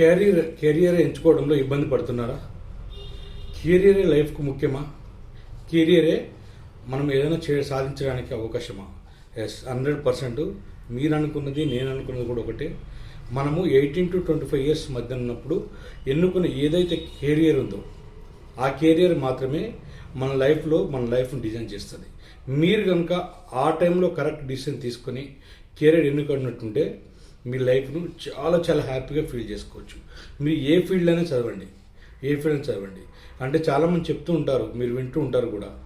Career career ఎంచుకోవడంలో ఇబ్బంది పడుతున్నారా? కెరియరే లైఫ్కు ముఖ్యమా? కెరియరే మనం ఏదైనా చే సాధించడానికి అవకాశమా? Yes hundred percent. మీరు అనుకున్నది నేను అనుకున్నది కూడా ఒకటే. మనము eighteen to twenty five years మధ్య ఉన్నప్పుడు ఎన్నుకున్న ఏదైతే కెరియర్ ఉందో ఆ కెరియర్ మాత్రమే మన లైఫ్లో మన లైఫ్ని డిజైన్ చేస్తుంది. మీరు కనుక ఆ టైంలో కరెక్ట్ డిసిషన్ తీసుకొని కెరీర్ ఎన్నుకున్నట్టుంటే మీ లైఫ్ను చాలా చాలా హ్యాపీగా ఫీల్ చేసుకోవచ్చు. మీరు ఏ ఫీల్డ్ అయినా చదవండి. ఏ ఫీల్డ్ అయినా చదవండి. అంటే చాలామంది చెప్తూ ఉంటారు మీరు వింటూ ఉంటారు కూడా.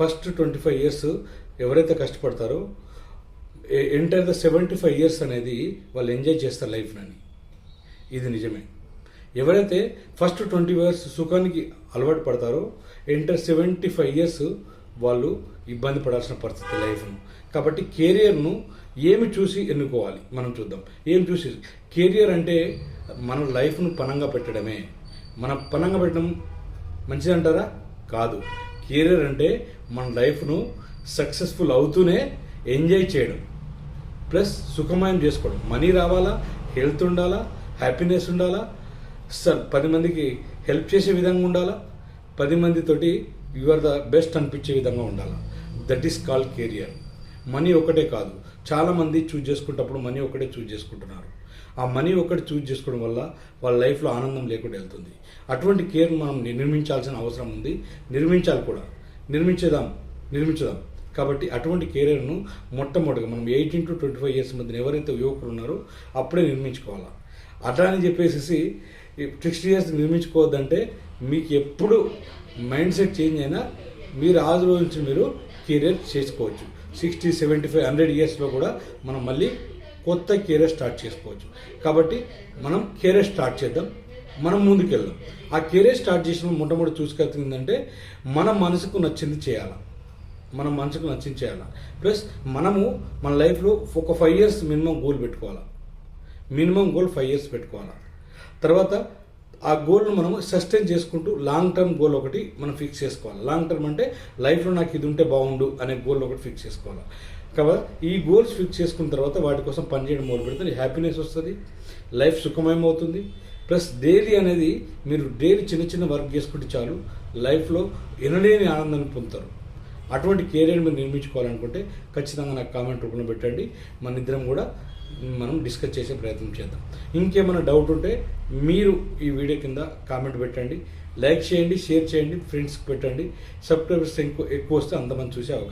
ఫస్ట్ ట్వంటీ ఫైవ్ ఇయర్స్ ఎవరైతే కష్టపడతారో enter the seventy five years అనేది వాళ్ళు ఎంజాయ్ చేస్తారు లైఫ్ని. ఇది నిజమే. ఎవరైతే ఫస్ట్ ట్వంటీ ఇయర్స్ సుఖానికి అలవాటు పడతారో ఎంటర్ సెవెంటీ ఫైవ్ ఇయర్స్ వాళ్ళు ఇబ్బంది పడాల్సిన పరిస్థితి లైఫ్ను. కాబట్టి కెరియర్ను ఏమి చూసి ఎన్నుకోవాలి? మనం చూద్దాం. ఏం చూసి? కెరియర్ అంటే మన లైఫ్ను పనంగా పెట్టడమే. మన పనంగా పెట్టడం మంచిదంటారా కాదు. కెరియర్ అంటే మన లైఫ్ను సక్సెస్ఫుల్ అవుతూనే ఎంజాయ్ చేయడం. ప్లస్ సుఖమయం చేసుకోవడం. మనీ రావాలా? హెల్త్ ఉండాలా? హ్యాపీనెస్ ఉండాలా? సార్ పది మందికి హెల్ప్ చేసే విధంగా ఉండాలా? పది మందితోటి యు ఆర్ ద బెస్ట్ అనిపించే విధంగా ఉండాలా? That is call career money ఒకటే కాదు. చాలామంది చూజ్ చేసుకుంటప్పుడు మనీ ఒకటే చూజ్ చేసుకుంటున్నారు. ఆ మనీ ఒకటి చూజ్ చేసుకోవడం వల్ల వాళ్ళ లైఫ్లో ఆనందం లేకుండా వెళ్తుంది. అటువంటి కేర్ మనం నిర్మించాల్సిన అవసరం ఉంది. నిర్మించాలి కూడా. నిర్మించేదాం నిర్మించుదాం. కాబట్టి అటువంటి కెరీర్ను మొట్టమొదటిగా మనం eighteen to twenty five years మధ్య ఎవరైతే యువకులు ఉన్నారో అప్పుడే నిర్మించుకోవాలా? అట్లా అని చెప్పేసి సిక్స్టీ ఇయర్స్ నిర్మించుకోవద్దంటే మీకు ఎప్పుడు మైండ్ సెట్ చేంజ్ అయినా మీరు ఆ రోజు నుంచి మీరు కెరీర్ చేసుకోవచ్చు. సిక్స్టీ సెవెంటీ ఫైవ్ హండ్రెడ్ ఇయర్స్లో కూడా మనం మళ్ళీ కొత్త కెరీర్ స్టార్ట్ చేసుకోవచ్చు. కాబట్టి మనం కెరీర్ స్టార్ట్ చేద్దాం. మనం ముందుకెళ్దాం. ఆ కెరీర్ స్టార్ట్ చేసిన మొట్టమొదటి చూసుకెళ్తుందంటే మన మనసుకు నచ్చింది చేయాలి. మన మనసుకు నచ్చింది చేయాలి. ప్లస్ మనము మన లైఫ్లో ఒక ఫైవ్ ఇయర్స్ మినిమం గోల్ పెట్టుకోవాలి. మినిమం గోల్ ఫైవ్ ఇయర్స్ పెట్టుకోవాలి. తర్వాత ఆ గోల్ను మనం సస్టైన్ చేసుకుంటూ లాంగ్ టర్మ్ గోల్ ఒకటి మనం ఫిక్స్ చేసుకోవాలి. లాంగ్ టర్మ్ అంటే లైఫ్లో నాకు ఇది ఉంటే బాగుండు అనే గోల్ ఒకటి ఫిక్స్ చేసుకోవాలి. కాబట్టి ఈ గోల్స్ ఫిక్స్ చేసుకున్న తర్వాత వాటి కోసం పనిచేయడం మొదలు పెడితే హ్యాపీనెస్ వస్తుంది లైఫ్ సుఖమయం అవుతుంది ప్లస్ డైలీ అనేది మీరు డైలీ చిన్న చిన్న వర్క్ చేసుకుంటే చాలు లైఫ్లో ఎనలేని ఆనందాన్ని పొందుతారు. అటువంటి కెరీర్ మీరు నిర్మించుకోవాలనుకుంటే ఖచ్చితంగా నాకు కామెంట్ రూపంలో పెట్టండి. మన ఇద్దరం కూడా మనం డిస్కస్ చేసే ప్రయత్నం చేద్దాం. ఇంకేమైనా డౌట్ ఉంటే మీరు ఈ వీడియో కింద కామెంట్ పెట్టండి. లైక్ చేయండి షేర్ చేయండి ఫ్రెండ్స్కి పెట్టండి. సబ్స్క్రైబర్స్ ఎక్కువ ఎక్కువ వస్తే అంతమంది చూసే అవకాశం